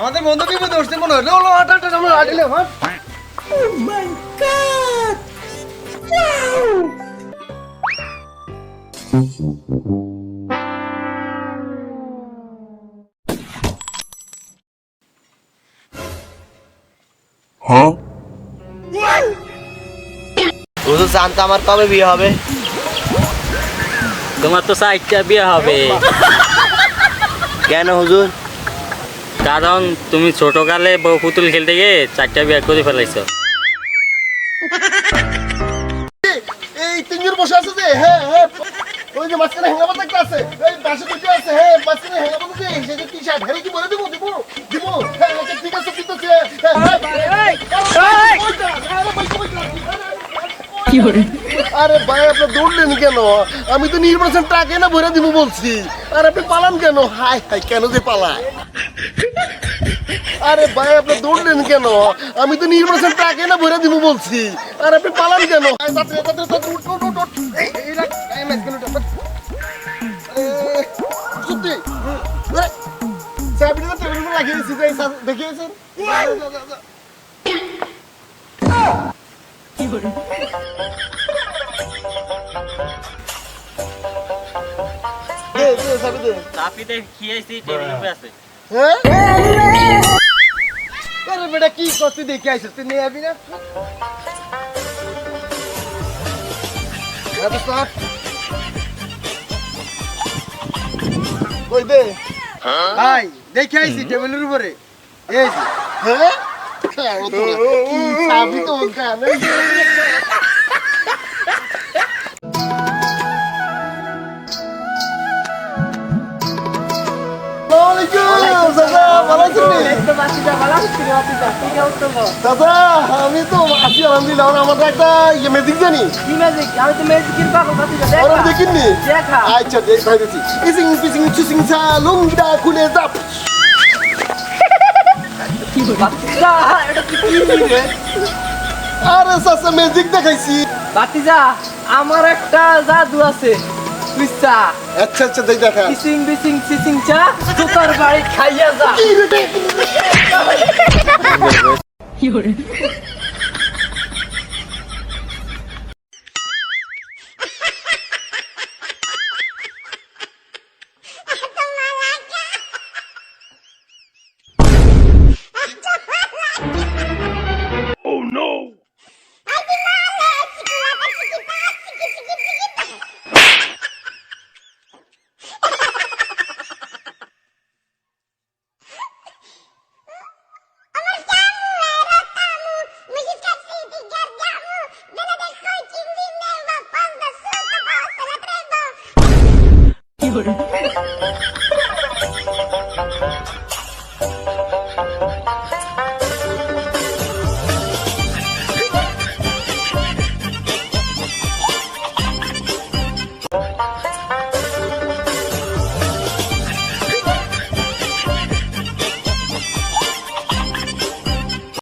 আমাদের বন্ধু বিপদে উঠছে মনে হয় লো লো হাট হাট হাট, আমরা হাঁটিলে হাট। হুজুর জানতো আমার কবে বিয়ে হবে। তোমার তো চারটা বিয়ে হবে। কেন হুজুর? কারণ তুমি ছোটকালে বউ পুতুল খেলতে গিয়ে চারটা বিয়ে করে ফেলাইছো। এই তিনজন বসে আছে যে হ্যাঁ হ্যাঁ ওই যে মাঝখানে হ্যাঙ্গাবাদ একটা আছে এই পাশে দুটো আছে হ্যাঁ মাঝখানে হ্যাঙ্গাবাদ আছে সেই যে টি শার্ট হ্যাঁ কি বলে দিব দিব দিব হ্যাঁ আচ্ছা ঠিক আছে ঠিক আছে আরে ভাই আপনি দৌড়লেন কেন? আমি তো নির্বাচন টাকে না ভরে দিব বলছি। আর আপনি পালান কেন? হাই হাই কেন যে পালায়? আরে ভাই আপনি দৌড়লেন কেন? আমি তো নির্বাচন টাকে না ভরে দিব বলছি। আর আপনি পালান কেন? দেখিয়েছেন? দে, দে। খেয়েছি টেবিল উপরে আছে? আরে বেটা কি করতে দেখে আইছিস তুই নিয়ে যাবি না। কই দে ভাই দেখে টেবিলের উপরে। এই হ্যাঁ? কি চাবি তো দাদা আমি তো আছি আলহামদুলিল্লাহ আমাদের একটা ইয়ে ম্যাজিক জানি। আর আমি দেখিনি? আচ্ছা দেখ ভাই দেখছি পিসিং পিসিং চুসিং চা লুঙ্গিটা খুলে দাপ আরে চাচা ম্যাজিক দেখাইছি। বাতিজা আমার একটা জাদু আছে। বুঝছা আচ্ছা আচ্ছা দেখ দেখা বিসিং বিসিং সিসিং চা তোর বাড়ি খাইয়া যা। 哈哈！